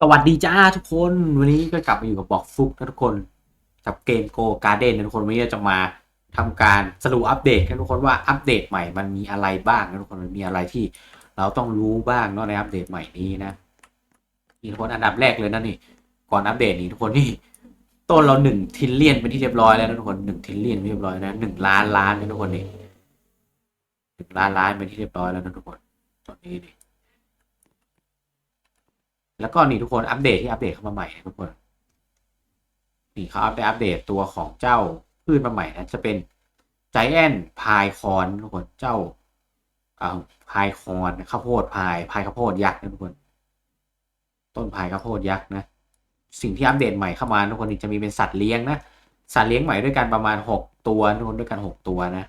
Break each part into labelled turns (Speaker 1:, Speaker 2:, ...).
Speaker 1: สวัสดีจ้าทุกคนวันนี้ก็กลับมาอยู่กับบอกฟุกนะทุกคน กับเกมโกการ์เด้นนะทุกคนวันนี้เราจะมาทำการสรุปอัปเดตกันทุกคนว่าอัปเดตใหม่มันมีอะไรบ้างนะทุกคนมันมีอะไรที่ เราต้องรู้บ้างเนาะในอัปเดตใหม่นี้นะทุกคนอันดับแรกเลยนะนี่ก่อนอัปเดตนี่ทุกคนนี่ต้นเราหนึ่งทิลเลียนเป็นที่เรียบร้อยแล้วนะทุกคนหนึ่งทิลเลียนเป็นที่เรียบร้อยนะหนึ่งล้านล้านนะทุกคนนี่หนึ่งล้านล้านเป็นที่เรียบร้อยแล้วนะทุกคนตอนนี้นี่ แล้วก็นี่ทุกคนอัปเดตที่อัปเดตเข้ามาใหม่นะทุกคนนี่เขาอัปเดตอัปเดตตัวของเจ้าพืชมาใหม่นะจะเป็นใจแอนพายคอนทุกคนเจ้าอ่าพายคอนข้าวโพดพายพายข้าวโพดยักษ์นะทุกคน ต้นพายข้าวโพดยักษ์นะ สิ่งที่อัปเดตใหม่เข้ามาทุกคนนี่จะมีเป็นสัตว์เลี้ยงนะสัตว์เลี้ยงใหม่ด้วยกันประมาณหกตัวทุกคนด้วยกันหกตัวนะ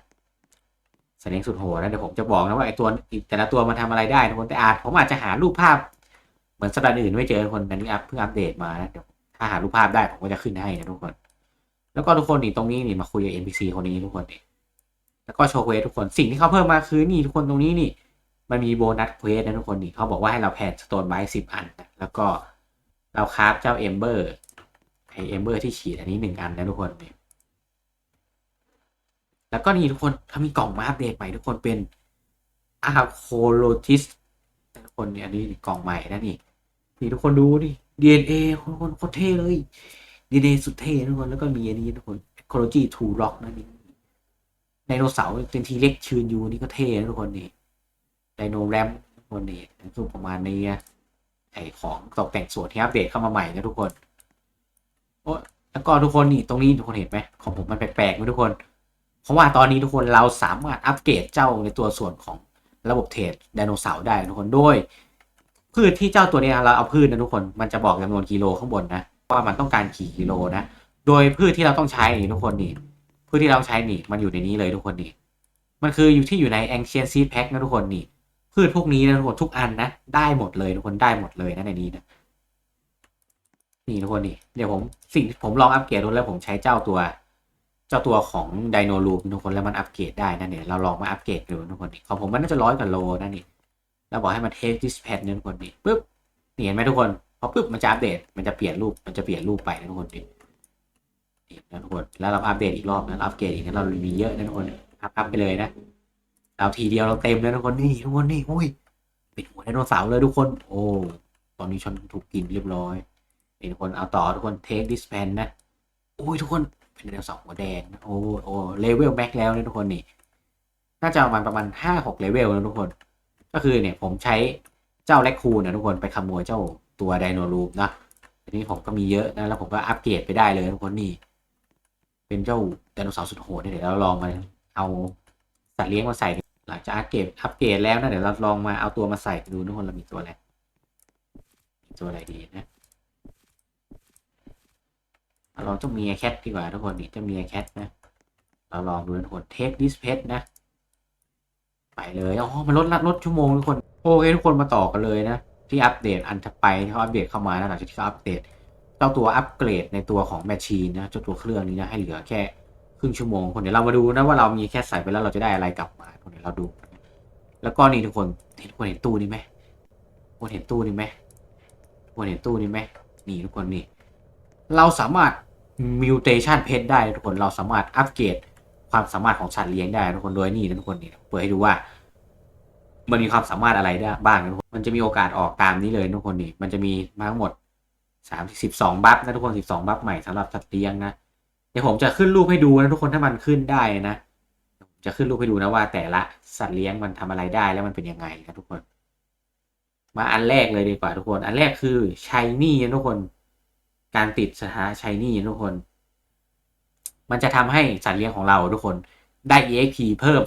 Speaker 1: สัตว์เลี้ยงสุดโหดนะเดี๋ยวผมจะบอกนะว่าไอตัวแต่ละตัวมันทำอะไรได้ทุกคนแต่อาจผมอาจจะหารูปภาพ เหมือนสัปดาห์อื่นไม่เจอคนอันนี้อัพเพิ่งอัปเดตมานะเดี๋ยวถ้าหารูปภาพได้ผมก็จะขึ้นให้นะทุกคน แล้วก็ทุกคนนี่ตรงนี้นี่มาคุยกับ NPC คนนี้ทุกคนนี่แล้วก็โชว์เควสทุกคนสิ่งที่เขาเพิ่มมาคือนี่ทุกคนตรงนี้นี่ มันมีโบนัสเควสนะทุกคนนี่เขาบอกว่าให้เราแพนสโตนไบสิบอันนะแล้วก็เราคราฟเจ้าเอมเบอร์ไอเอมเบอร์ที่ฉีดอันนี้หนึ่งอันนะทุกคนนี่แล้วก็นี่ทุกคนเขามีกล่องมาอัปเดตใหม่ทุกคนเป็นอาโคโลจิสทุกคนเนี่ยอันนี้กล่องใหม่นะนี่ นี่ทุกคนดูดิ DNA คนคนโคตรเท่เลย DNA สุดเท่ทุกคนแล้วก็มีอันนี้ทุกคน Ecology to Rock นะนี่ไดโนเสาร์เป็นทีเล็กชืนยูนี่ก็เท่นะทุกคนนี่ไดโนแรมทุกคนนี่รูปประมาณนี้นไอของตกแต่งส่วนที่อัปเดตเข้ามาใหม่นะทุกคนโอ้แล้วก็ทุกคนนี่ตรงนี้ทุกคนเห็นไหมของผมมันแปลกๆไหมทุกคน เพราะว่าตอนนี้ทุกคนเราสามารถอัปเกรดเจ้าในตัวส่วนของระบบเทรดไดโนเสาร์ได้ทุกคนโดย พืชที่เจ้าตัวนี้เราเอาพืชนะทุกคนมันจะบอกจำนวนกิโลข้างบนนะว่ามันต้องการกี่กิโลนะโดยพืชที่เราต้องใช้นี่ทุกคนนี่พืชที่เราใช้นี่มันอยู่ในนี้เลยทุกคนนี่มันคืออยู่ที่อยู่ใน Ancient Seed Pack นะทุกคนนี่พืชพวกนี้นะทุกคนทุกอันนะได้หมดเลยทุกคนได้หมดเลยนะในนี้นะนี่ทุกคนนี่เดี๋ยวผมสิ่งผมลองอัปเกรดดูแล้วผมใช้เจ้าตัว เจ้าตัวของไดโนลูปทุกคนแล้วมันอัปเกรดได้นะเนี่ยเราลองมาอัปเกรดดูทุกคนนี่ของผมมันน่าจะร้อยกว่าโลนะนี่ แล้วบอกให้มันเทคดิสแพดเนี่ยทุกคนนี่ปุ๊บนี่เห็นไหมทุกคนพอปุ๊บมันจะอัปเดตมันจะเปลี่ยนรูปมันจะเปลี่ยนรูปไปนะทุกคนนี่นี่นะทุกคนแล้วเราอัปเดตอีกรอบนะอัปเกรดอีกนะเรามีเยอะนะทุกคนอัพอัพไปเลยนะเราทีเดียวเราเต็มเลยทุกคนนี่ทุกคนนี่อุ้ยเป็นหัวไดโนเสาร์เลยทุกคน โอ้ตอนนี้ฉันถูกกินเรียบร้อยนี่ทุกคนเอาต่อทุกคนเทคดิสแพนนะโอ้ยทุกคนเป็นไดโนเสาร์หัวแดงโอ้โอ้เลเวลแม็กแล้วนะทุกคนนี่น่าจะประมาณประมาณห้าหกเลเวลนะทุกคน ก็คือเนี่ยผมใช้เจ้าแรคคูนนะทุกคนไปขโมยเจ้าตัวไดโนรูปนะทีนี้ผมก็มีเยอะนะแล้วผมก็อัปเกรดไปได้เลยทุกคนนี่ เป็นเจ้าไดโนเสาร์สุดโหดเนี่ยเดี๋ยวเราลองมาเอาสัตว์เลี้ยงมาใส่หลังจากอัปเกรดอัปเกรดแล้วนะเดี๋ยวเราลองมาเอาตัวมาใส่ดูทุกคนเรามีตัวอะไรมีตัวอะไรดีนะเราลองเจ้าเมียแคทดีกว่าทุกคนนี่เจ้าเมียแคทนะเราลองดูนะทุกคนเทคดิสเพชนะ ไปเลยอ๋อมันลดลดชั่วโมงทุกคนโอเคทุกคนมาต่อกันเลยนะ ที่อัปเดตอันถัดไปที่เขาอัปเดตเข้ามานะหลังจากที่เขาอัปเดตเจ้าตัวอัปเกรดในตัวของแมชชีนนะเจ้าตัวเครื่องนี้นะให้เหลือแค่ครึ่งชั่วโมงคนเดี๋ยวเรามาดูนะว่าเรามีแค่ใส่ไปแล้วเราจะได้อะไรกลับมาคนเดี๋ยวเราดู แล้วก็นี่ทุกคนเห็นคนเห็นตู้นี้ไหมคนเห็นตู้นี้ไหมคนเห็นตู้นี้ไหมนี่ทุกคนนี่ เราสามารถมิวเทชันเพชรได้ทุกคนเราสามารถอัปเกรด ความสามารถของสัตว์เลี้ยงได้ทุกคนโดยนี่นะทุกคนนี่เปิดให้ดูว่า มันมีความสามารถอะไรได้บ้างนะทุกคนมันจะมีโอกาสออกตามนี้เลยทุกคนนี่มันจะมีมาทั้งหมดสามสิบสองบัฟนะทุกคนสิบสองบัฟใหม่สำหรับสัตว์เลี้ยงนะเดี๋ยวผมจะขึ้นรูปให้ดูนะทุกคนถ้ามันขึ้นได้นะจะขึ้นรูปให้ดูนะว่า แต่ละสัตว์เลี้ยงมันทำอะไรได้แล้วมันเป็นยังไงนะทุกคน มาอันแรกเลยดีกว่าทุกคน อันแรกคือชายนี่นะทุกคน การติดสถาชัยนี่นะทุกคน มันจะทำให้สัตว์เลี้ยงของเราทุกคนได้ exp เพิ่ม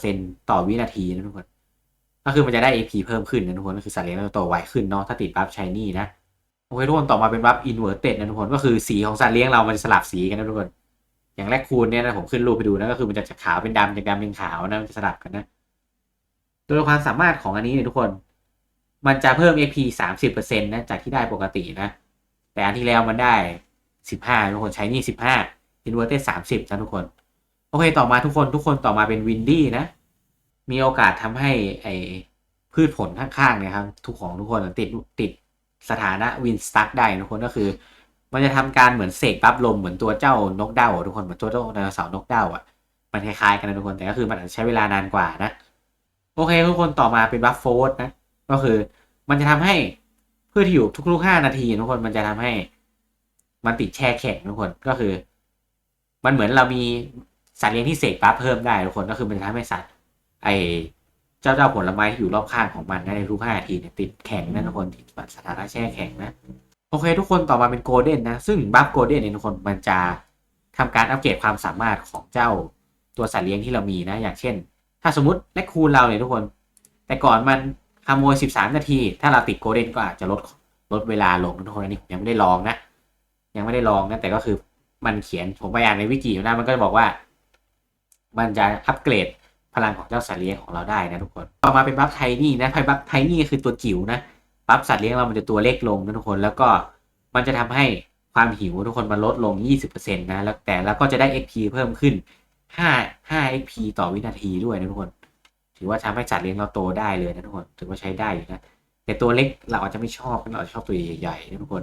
Speaker 1: 15%ต่อวินาทีนะทุกคน ก็คือมันจะได้ exp เพิ่มขึ้นนะทุกคน ก็คือสัตว์เลี้ยงเราโตไวขึ้นเนาะ ถ้าติดบัฟชายนี่นะ โอเคทุกคนต่อมาเป็นบัฟวอร์เต็ดนะทุกคน ก็คือสีของสัตว์เลี้ยงเรามันจะสลับสีกันนะทุกคน อย่างแรกคูณเนี่ยนะผมขึ้นรูปไปดูนะ ก็คือมันจะจากขาวเป็นดำจากดำเป็นขาวนะ มันจะสลับกันนะ โดยความสามารถของอันนี้เนี่ยทุกคน มันจะเพิ่ม exp 30%นะ จากที่ได้ปกตินะ แต่อันที่แล้วมันได้ 15ทุกคนใช้นี่15 inverted 30นะทุกคน โอเคต่อมาทุกคนทุกคนต่อมาเป็นวินดี้นะ มีโอกาสทำให้ไอพืชผลข้างๆเนี่ยครับทุกของทุกคนติดติดสถานะวินสตั๊กได้ทุกคนก็คือ มันจะทำการเหมือนเสกปั๊บลมเหมือนตัวเจ้านกเด้าทุกคนเหมือนตัวเจ้าไดโนเสาร์นกเด้าอะมันคล้ายๆกันนะทุกคนแต่ก็คือมันอาจจะใช้เวลานานกว่านะโอเคทุกคนต่อมาเป็นบัฟโฟสนะก็คือมันจะทำให้พืชที่อยู่ทุกๆห้านาทีทุกคนมันจะทำให้ มันติดแช่แข็งทุกคนก็คือ มันเหมือนเรามีสัตว์เลี้ยงที่เสกปั๊บเพิ่มได้ทุกคนก็คือมันทำให้สัตว์ไอเจ้าเจ้าผลไม้ที่อยู่รอบข้างของมันในทุกห้านาทีเนี่ยติดแข็งนะทุกคนติดสถานะแช่แข็งนะโอเค ทุกคนต่อมาเป็นโกลเด้นนะ ซึ่งบัฟโกลเด้นเนี่ยทุกคนมันจะทำการอัปเกรดความสามารถของเจ้าตัวสัตว์เลี้ยงที่เรามีนะ อย่างเช่น ถ้าสมมติแลคคูนเราเนี่ยทุกคน แต่ก่อนมันขโมย 13 นาที ถ้าเราติดโกลเด้นก็อาจจะลดลดเวลาลงนะทุกคนอันนี้ยังไม่ได้ลองนะ ยังไม่ได้ลองนะแต่ก็คือ มันเขียนผมไปอ่านในวิกิอยู่นะมันก็จะบอกว่า มันจะอัปเกรดพลังของเจ้าสัตว์เลี้ยงของเราได้นะทุกคนต่อมาเป็นบัฟไทนี่นะไพ่บัฟไทนี่คือตัวจิ๋วนะบัฟสัตว์เลี้ยงเรามันจะตัวเล็กลงนะทุกคนแล้วก็มันจะทำให้ความหิวทุกคนมันลดลง 20%นะแล้วแต่แล้วก็จะได้ XP เพิ่มขึ้น 5 5 XP ต่อวินาทีด้วยนะทุกคน ถือว่าทำให้สัตว์เลี้ยงเราโตได้เลยนะทุกคน ถือว่าใช้ได้อยู่นะแต่ตัวเล็กเราอาจจะไม่ชอบเราชอบตัวใหญ่ๆนะทุกคน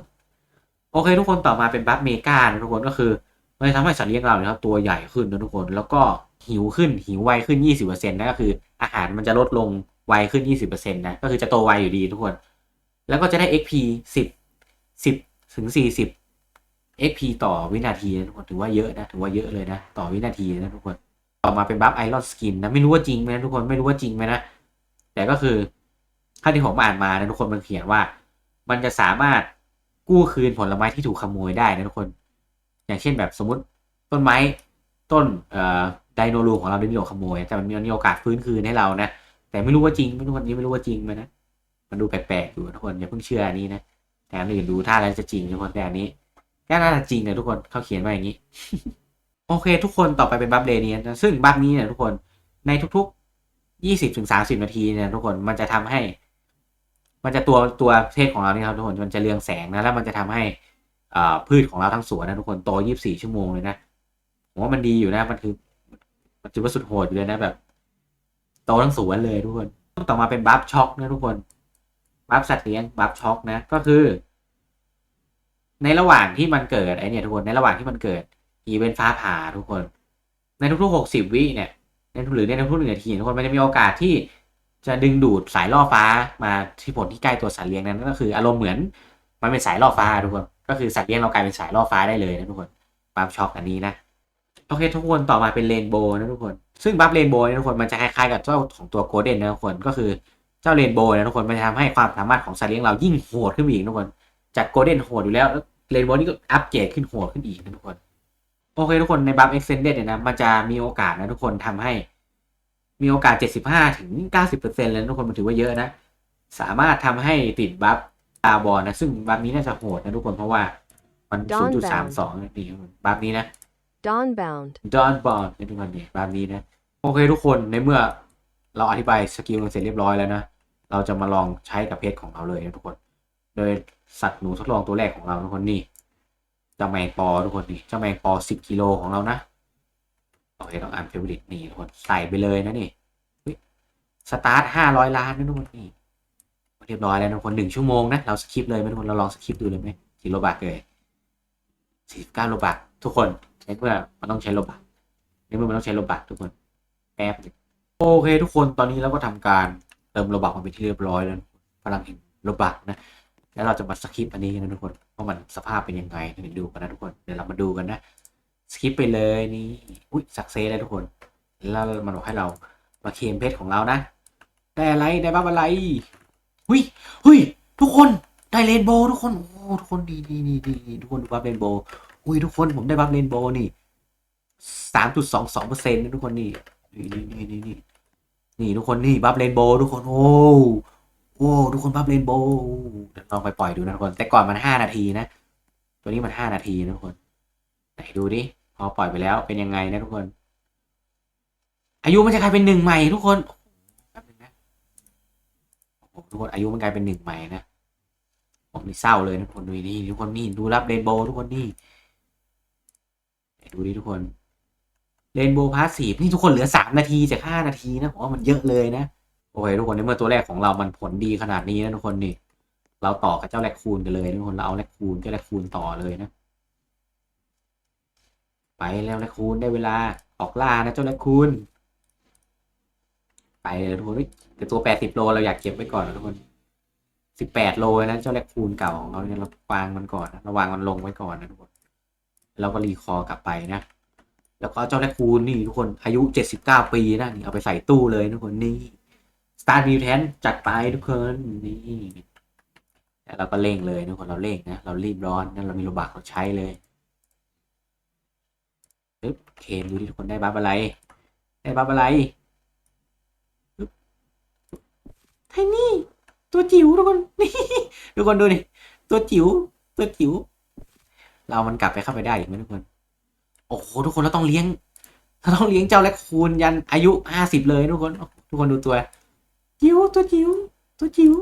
Speaker 1: โอเคทุกคนต่อมาเป็นบัฟเมกานะทุกคนก็คือมันจะทำให้สัตว์เลี้ยงเราเนี่ยครับตัวใหญ่ขึ้นนะทุกคน แล้วก็หิวขึ้นหิวไวขึ้น 20%นะก็คือ อาหารมันจะลดลงไวขึ้น 20%นะก็คือจะโตไวอยู่ดีทุกคน แล้วก็จะได้ XP 10 10ถึง40 XP ต่อวินาทีนะทุกคนถือว่าเยอะนะถือว่าเยอะเลยนะ ต่อวินาทีนะทุกคน ต่อมาเป็นบัฟไอรอนสกินนะไม่รู้ว่าจริงไหมนะทุกคนไม่รู้ว่าจริงไหมนะแต่ก็คือถ้าที่ผมอ่านมานะทุกคนมันเขียนว่า มันจะสามารถ กู้คืนผลไม้ที่ถูกขโมยได้นะทุกคน อย่างเช่นแบบสมมติต้นไม้ต้นไดโนรูของเราได้มีโอกาสขโมย แต่มันมีโอกาสฟื้นคืนให้เรานะแต่ไม่รู้ว่าจริงไม่รู้วันนี้ไม่รู้ว่าจริงไหมนะมันดูแปลกๆอยู่นะทุกคนอย่าเพิ่งเชื่ออันนี้นะแต่อันอื่นดูท่าแล้วจะจริงทุกคนแต่อันนี้ก็น่าจะจริงนะทุกคนเขาเขียนมาอย่างนี้ โอเค ทุกคนต่อไปเป็นบัฟเดเนียนะซึ่งบัฟนี้เนี่ยทุกคนในทุกๆยี่สิบถึงสาสิบนาทีเนี่ยทุกคนมันจะทำให้ มันจะตัวตัวเพศของเราเนี่ยครับทุกคนมันจะเรืองแสงนะแล้วมันจะทำให้อ่าพืชของเราทั้งสวนนะทุกคนโตยี่สิบสี่ชั่วโมงเลยนะผมว่ามันดีอยู่นะมันคือมันถือว่าสุดโหดอยู่เลยนะแบบ โตทั้งสวนเลยทุกคนต่อมาเป็นบัฟช็อกนะทุกคนบัฟสัตว์เลี้ยงบัฟช็อกนะก็คือ ในระหว่างที่มันเกิดไอเนี่ยทุกคนในระหว่างที่มันเกิดอีเวนต์ฟ้าผ่าทุกคน ในทุกๆหกสิบวิเนี่ยในทุกหรือในทุกๆหนึ่งนาทีทุกคนมันจะมีโอกาสที่ จะดึงดูดสายล่อฟ้ามาที่ผลที่ใกล้ตัวสัตว์เลี้ยงนั้นก็คืออารมณ์เหมือนมันเป็นสายล่อฟ้าทุกคนก็คือสัตว์เลี้ยงเรากลายเป็นสายล่อฟ้าได้เลยนะทุกคนบัฟช็อกอันนี้นะโอเคทุกคนต่อมาเป็นเรนโบว์นะทุกคน ซึ่งบัฟเรนโบว์นี่ยทุกคนมันจะคล้ายๆกับเจ้าของตัวโกลเด้นนะทุกคนก็คือเจ้าเรนโบว์นะทุกคนมันจะทำให้ความสามารถของสัตว์เลี้ยงเรายิ่งโหดขึ้นอีกทุกคนจากโกลเด้นโหดอยู่แล้วเรนโบว์นี่ก็อัปเกรดขึ้นโหดขึ้นอีกนะทุกคนโอเคทุกคนในบัฟเอ็กเซนเดเนี่ยนะมันจะมีโอกาสนะทุกคนทำให้ มีโอกาส 75 ถึง 90%เลยนะทุกคนมันถือว่าเยอะนะ สามารถทำให้ติดบัฟตาบอลนะ ซึ่งบัฟนี้น่าจะโหดนะทุกคนเพราะว่ามัน
Speaker 2: Dawnbound
Speaker 1: 0.32นี่บัฟนี้นะ
Speaker 2: Dawnbound.
Speaker 1: ดอนบอลในทุกคนเนี่ยแบบนี้นะ โอเคทุกคนในเมื่อเราอธิบายสกิลกันเสร็จเรียบร้อยแล้วนะ เราจะมาลองใช้กับเพชรของเราเลยนะทุกคน โดยสัตว์หนูทดลองตัวแรกของเราทุกคนนี่เจ้าแมงปอทุกคนนี่เจ้าแมงปอสิบกิโลของเรานะ โอเคต้องอ่านเฟเวอริตนี่ทุกคนใส่ไปเลยนะนี่สตาร์ทห้าร้อยล้านนะทุกคนนี่เรียบร้อยแล้วทุกคนหนึ่งชั่วโมงนะ เราสคิปเลยไหมทุกคนเราลองสคิปดูเลยไหมกี่โลบาทเลยสี่สิบเก้าโลบาททุกคนในเมื่อมันต้องใช้โลบักในเมื่อมันต้องใช้โลบักทุกคนแป๊บโอเค ทุกคนตอนนี้เราก็ทำการเติมโลบักมาเป็นที่เรียบร้อยแล้วพลังแห่งโลบักนะแล้วเราจะมาสคิปอันนี้นนะทุกคนว่ามันสภาพเป็นยังไงเดี๋ยวดูกันนะทุกคนเดี๋ยวเรามาดูกันนะ สคิปไปเลยนี่อุ้ยสักเซสแล้ทุกคน แล้วมันบอกให้เรามาเคลมเพชรของเรานะ ได้อะไรได้บ้าอะไรหุยหุยทุกคนได้เรนโบว์ทุกคนโอ้ทุกคนดีดีดีดีทุกคนดูบัฟเรนโบว์อุ้ยทุกคนผมได้บัฟเรนโบว์นี่สามจุดสองสองเปอร์เซ็นต์นะทุกคนนี่นี่นี่นี่นี่นี่นี่ทุกคนนี่บัฟเรนโบว์ทุกคนโอ้โอ้ทุกคนบัฟเรนโบว์ลองไปปล่อยดูนะทุกคน แต่ก่อนมันห้านาทีนะ ตัวนี้มันห้านาทีนะทุกคน ดูดิ พอปล่อยไปแล้วเป็นยังไงนะทุกคน อายุมันจะกลายเป็นหนึ่งใหม่ทุกคนแป๊บนึงนะทุกคนอายุมันกลายเป็นหนึ่งใหม่นะผมนี่เศร้าเลยทุกคนดูนี่ทุกคนนี่ดูรับเรนโบว์ทุกคนนี่ไหนดูดิทุกคนเรนโบว์พาสซีฟนี่ทุกคนเหลือสามนาทีจากห้านาทีนะผมว่ามันเยอะเลยนะโอเคทุกคนในเมื่อตัวแรกของเรามันผลดีขนาดนี้นะทุกคนนี่ เราต่อกับเจ้าแรคคูนกันเลยทุกคนเราเอาแรคคูนเจ้าแรคคูนต่อเลยนะ ไปแล้วแรคคูนได้เวลาออกล่านะเจ้าแรคคูนไปเลยทุกคนแต่ตัวแปดสิบโลเราอยากเก็บไว้ก่อนนะทุกคนสิบแปดโลนะเจ้าแรคคูนเก่าของเราเนี่ยเราวางมันก่อนนะเราวางมันลงไว้ก่อนนะทุกคนเราก็รีคอร์กลับไปนะ แล้วก็เจ้าแรคคูนนี่ทุกคนอายุเจ็ดสิบเก้าปีนะนี่เอาไปใส่ตู้เลยทุกคนนี่สตาร์ทมิวแทนจัดไปทุกคนนี่แล้วเราก็เร่งเลยทุกคนเราเร่งนะเรารีบร้อนนะเรามีโลบักเราใช้เลย ปึ๊บเคนดูที่ทุกคนได้บัฟอะไร ได้บัฟอะไรปึ๊บไทนี่ ตัวจิ๋วทุกคนนี่ทุกคนดูนี่ตัวจิ๋วตัวจิ๋วเรามันกลับไปเข้าไปได้อีกไหมทุกคน โอ้โหทุกคนเราต้องเลี้ยงเราต้องเลี้ยงเจ้าแรคคูนยันอายุห้าสิบเลยทุกคน ทุกคนดูตัวจิ๋วตัวจิ๋วตัวจิ๋ว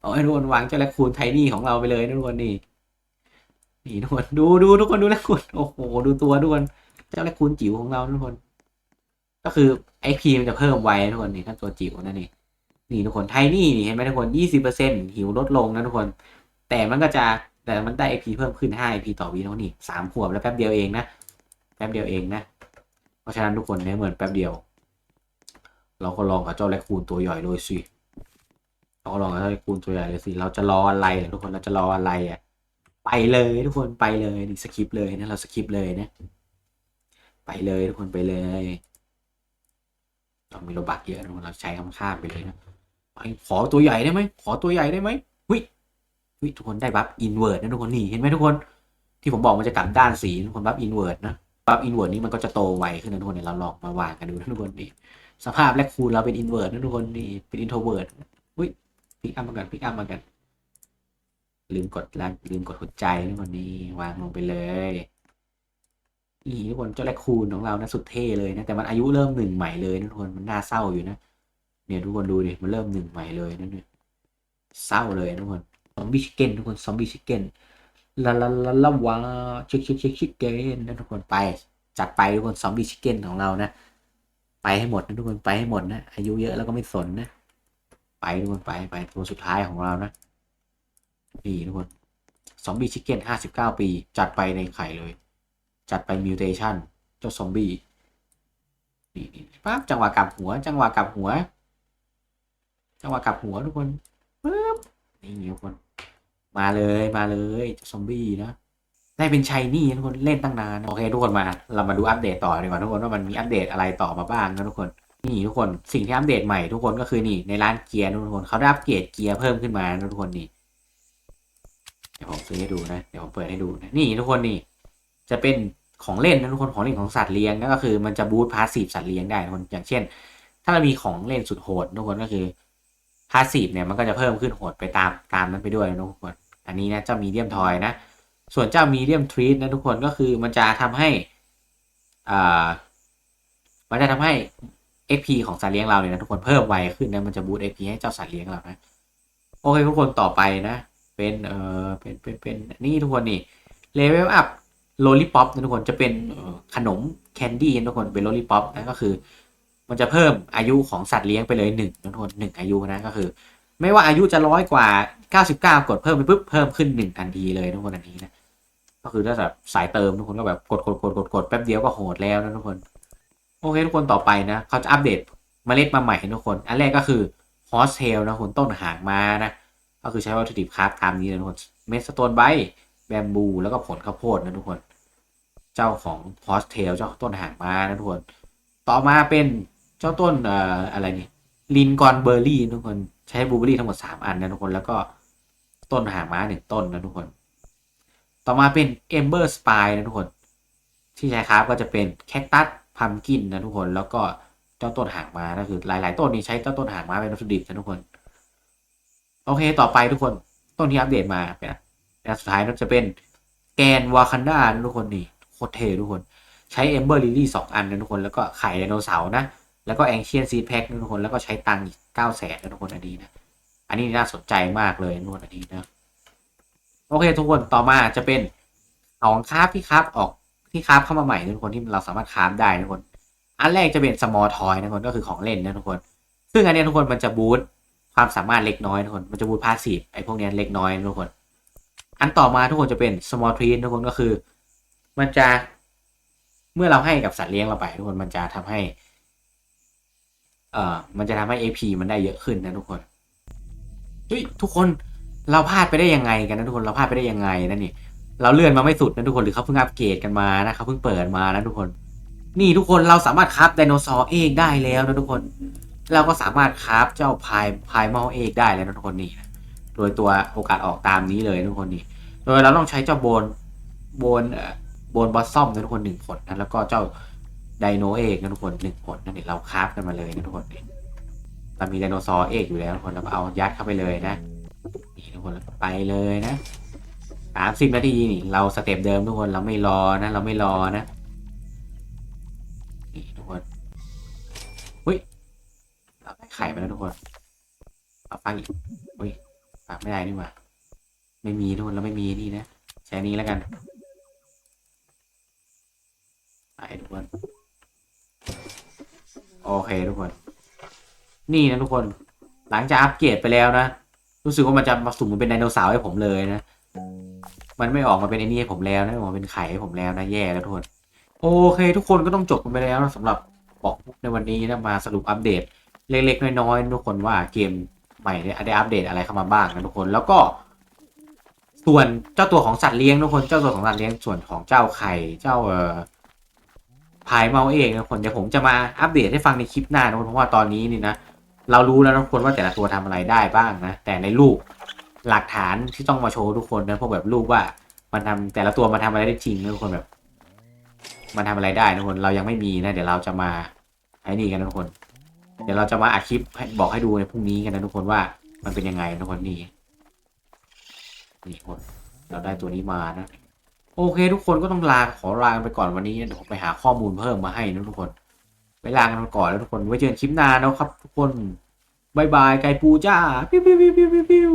Speaker 1: เอาให้ทุกคนวางเจ้าแรคคูนไทนี่ของเราไปเลยทุกคนนี่ นี่ทุกคนดูดูทุกคนดูแรคคูนโอ้โหดูตัวทุกคนเจ้าแรคคูนจิ๋วของเราทุกคน ก็คือไอพีมันจะเพิ่มไวทุกคนนี่ถ้าตัวจิ๋วนั่นนี่นี่ทุกคนไทนี่นี่เห็นไหมทุกคนยี่สิบเปอร์เซ็นต์หิวลดลงนะทุกคน แต่มันก็จะแต่มันได้ไอพีเพิ่มขึ้นห้าไอพีต่อวีเท่านี้สามขวบแล้วแป๊บเดียวเองนะแป๊บเดียวเองนะเพราะฉะนั้นทุกคนเนี่ยเหมือนแป๊บเดียว เราก็ลองกับเจ้าแรคคูนตัวใหญ่เลยสิเราก็ลองกับเจ้าแรคคูนตัวใหญ่เลยสิเราจะรออะไรล่ะทุกคนเราจะรออะไรอะ ไปเลยทุกคนไปเลยนี่สคริปเลยนะเราสคริปเลยนะ ไปเลยทุกคนไปเลยเรามีโลบักเยอะทุกคนเราใช้คำข้ามไปเลยนะไปขอตัวใหญ่ได้ไหมขอตัวใหญ่ได้ไหมวิวิทุกคนได้บัฟอินเวอร์นะทุกคนนี่เห็นไหมทุกคนที่ผมบอกมันจะกลับด้านสีทุกคนบัฟอินเวอร์นะบัฟอินเวอร์นี้มันก็จะโตไวขึ้นนะทุกคนเนี่ยเราลองมาวางกันดูนะทุกคนนี่สภาพแรคคูนเราเป็นอินเวอร์นะทุกคนนี่เป็นอินโทรเวิร์ดอุ้ยพิกอัพมากันพิกอัพมากัน ลืมกดลันลืมกดหัวใจทุกคนนี่วางลงไปเลยอีทุกคนเจ้าแรคคูนของเรานะสุดเท่เลยนะแต่มันอายุเริ่มหนึ่งใหม่เลยนะทุกคนมันน่าเศร้าอยู่นะเนี่ยทุกคนดูดิมันเริ่มหนึ่งใหม่เลยนะเนี่ยเศร้าเลยนะทุกคนซอมบี้ชิคเก้นทุกคนซอมบี้ชิคเก้นลาลาลาลาวาชิคชิคชิคชิคเก้นนะทุกคนไปจัดไปทุกคนซอมบี้ชิคเก้นของเรานะไปให้หมดนะทุกคนไปให้หมดนะอายุเยอะแล้วก็ไม่สนนะไปทุกคนไปไปตัวสุดท้ายของเรานะ นี่ทุกคนซอมบี้ชิคเก้นห้าสิบเก้าปี จัดไปในไข่เลย จัดไปมิวเทชันเจ้าซอมบี้นี่นี่ปั๊บจังหวะกลับหัว จังหวะกลับหัว จังหวะกลับหัวทุกคนปึ๊บนี่ทุกคน มาเลยมาเลยเจ้าซอมบี้นะได้เป็นชัยนี่ทุกคนเล่นตั้งนานโอเคทุกคนมา เรามาดูอัปเดตต่อดีกว่าทุกคนว่ามันมีอัปเดตอะไรต่อมาบ้างนะทุกคนนี่ทุกคนสิ่งที่อัปเดตใหม่ทุกคนก็คือนี่ในร้านเกียร์ทุกคนเขาได้อัปเกรดเกียร์เพิ่มขึ้นมานะทุกคนนี่ ดี๋ยวผมซื้อให้ดูนะ เดี๋ยวผมเปิดให้ดูนะนี่ทุกคนนี่ จะเป็นของเล่นนะทุกคนของเล่นของสัตว์เลี้ยงนั่นก็คือมันจะบูตพาสซีฟสัตว์เลี้ยงได้ทุกคนอย่างเช่น ถ้าเรามีของเล่นสุดโหดทุกคนก็คือพาสซีฟเนี่ยมันก็จะเพิ่มขึ้นโหดไปตามตามนั้นไปด้วยนะทุกคน อันนี้นะเจ้ามีเดียมทอยนะ ส่วนเจ้ามีเดียมทรีตนะทุกคนก็คือมันจะทำให้อ่ามันจะทำให้ XP ของสัตว์เลี้ยงเราเนี่ยนะทุกคนเพิ่มไวขึ้นนะมันจะบูต XP ให้เจ้าสัตว์เลี้ยงเรานะโอเคทุกคนต่อไปนะ เป็นเอ่อเป็นเป็นเป็นนี่ทุกคนนี่เลเวลอัพโลลิปอปนะทุกคนจะเป็นขนมแคนดี้นะทุกคนเป็นโลลิปอปนะก็คือ มันจะเพิ่มอายุของสัตว์เลี้ยงไปเลยหนึ่งนะทุกคนหนึ่งอายุนะก็คือ ไม่ว่าอายุจะร้อยกว่าเก้าสิบเก้ากดเพิ่มไปปุ๊บเพิ่มขึ้นหนึ่งทันทีเลยทุกคนอันนี้นะก็คือถ้าแบบสายเติมทุกคนก็แบบกดกดกดกดกดแป๊บเดียวก็โหดแล้วนะทุกคนโอเคทุกคนต่อไปนะเขาจะอัปเดตเมล็ดมาใหม่ให้ทุกคน อันแรกก็คือฮอสเทลนะคุณต้นหางมานะ ก็คือใช้วัตถุดิบคราฟตามนี้นะทุกคนเมสโตนไบแบมบู แล้วก็ผลข้าวโพดนะทุกคน เจ้าของพอสเทลเจ้าต้นหางมานะทุกคน ต่อมาเป็นเจ้าต้นเอ่ออะไรนี่ลินกอนเบอร์รี่ทุกคนใช้บลูเบอร์รี่ทั้งหมด 3 อันนะทุกคนแล้วก็ต้นหางม้าหนึ่งต้นนะทุกคน ต่อมาเป็นเอมเบอร์สปายนะทุกคน ที่ใช้คราฟก็จะเป็นแคคตัสพัมกินนะทุกคน แล้วก็เจ้าต้นหางม้าก็คือหลาย ๆ ต้นนี้ใช้เจ้าต้นหางม้าเป็นวัตถุดิบนะทุกคน โอเคต่อไปทุกคนต้นที่อัปเดตมาเป็นอันสุดท้ายนั่นจะเป็นแกนวากันดาทุกคนนี่โคตรเท่ทุกคนใช้เอมเบอร์ลิลี่สองอันนะทุกคนแล้วก็ไข่ไดโนเสาร์นะแล้วก็แองเชียนซีแพ็กทุกคนแล้วก็ใช้ตังค์อีกเก้าแสนนะทุกคนอันนี้นะอันนี้น่าสนใจมากเลยนะทุกคนอันนี้นะโอเค ทุกคนต่อมาจะเป็นของคราฟที่คราฟออกที่คราฟเข้ามาใหม่ทุกคนที่เราสามารถคราฟได้ทุกคน อันแรกจะเป็น small toy นะทุกคนก็คือของเล่นนะทุกคน ซึ่งอันนี้ทุกคนมันจะบูต ความสามารถเล็กน้อยทุกคน มันจะบูทพาสซีฟไอ้พวกนี้เล็กน้อยนะทุกคน อันต่อมาทุกคนจะเป็น small treat ทุกคนก็คือ มันจะเมื่อเราให้กับสัตว์เลี้ยงเราไป ทุกคนมันจะทำให้ เอ่อ มันจะทำให้ AP มันได้เยอะขึ้นนะทุกคนเฮ้ยทุกคนเราพลาดไปได้ยังไงกันนะทุกคนเราพลาดไปได้ยังไงนั่นนี่เราเลื่อนมาไม่สุดนะทุกคนหรือเขาเพิ่งอัปเกรดกันมานะเขาเพิ่งเปิดมานะทุกคน นี่ทุกคนเราสามารถคราฟไดโนเสาร์เอกได้แล้วนะทุกคน เราก็สามารถคราฟเจ้าพายพายเมาเอกได้แล้วทุกคนนี่นะโดยตัวโอกาสออกตามนี้เลยทุกคนนี่โดยเราต้องใช้เจ้าโบนโบนโบนบอสซอมนะทุกคนหนึ่งผลนะแล้วก็เจ้าไดโนเอกนะทุกคนหนึ่งผลนั่นเองเราคราฟกันมาเลยนะทุกคนนี่เรามีไดโนเสาร์เอกอยู่แล้วทุกคนเราเอายัดเข้าไปเลยนะนี่ทุกคนไปเลยนะสามสิบนาทีนี่เราสเต็ปเดิมทุกคนเราไม่รอนะ เราไม่รอนะนี่ทุกคนหุ้ย ไข่มาแล้วทุกคน เอาฟังอีกอุ้ยฟังไม่ได้นี่หว่า ไม่มีทุกคนเราไม่มีนี่นะใช้นี้แล้วกันไปทุกคน โอเคทุกคน นี่นะทุกคน หลังจากอัปเกรดไปแล้วนะ รู้สึกว่ามันจะมาสุ่มมันเป็นไดโนเสาร์ให้ผมเลยนะ มันไม่ออกมาเป็นไอ้นี่ให้ผมแล้วนะออกมาเป็นไข่ให้ผมแล้วนะแย่แล้วทุกคน โอเค ทุกคนก็ต้องจบกันไปแล้วนะสำหรับบอกในวันนี้นะมาสรุปอัปเดต เล็กๆน้อยๆทุกคนว่าเกมใหม่ได้อัปเดตอะไรเข้ามาบ้างนะทุกคนแล้วก็ ส่วนเจ้าตัวของสัตว์เลี้ยงทุกคนเจ้าตัวของสัตว์เลี้ยงส่วนของเจ้าไข่เจ้าเอ่อพายเมาเองนะทุกคนเดี๋ยวผมจะมาอัปเดตให้ฟังในคลิปหน้านะทุกคนเพราะว่าตอนนี้นี่นะเรารู้แล้วทุกคนว่าแต่ละตัวทำอะไรได้บ้างนะแต่ในรูปหลักฐานที่ต้องมาโชว์ทุกคนนะพวกแบบรูปว่ามันทำแต่ละตัวมันทำอะไรได้จริงนะทุกคนแบบ มันทำอะไรได้นะทุกคนเรายังไม่มีนะ เดี๋ยวเราจะมาไอ้นี่กันทุกคน เดี๋ยวเราจะมาอัดคลิปบอกให้ดูในพรุ่งนี้กันนะทุกคนว่ามันเป็นยังไงทุกคนนี่นี่คนเราได้ตัวนี้มานะโอเค ทุกคนก็ต้องลาขอลากันไปก่อนวันนี้นะเดี๋ยวผมไปหาข้อมูลเพิ่มมาให้นะทุกคนไปลากันไปก่อนแล้วทุกคนไว้เจอกันคลิปหน้านะครับ ทุกคนบายบายไก่ปูจ้าปิ้วปิ้วปิ้วปิ้วปิ้ว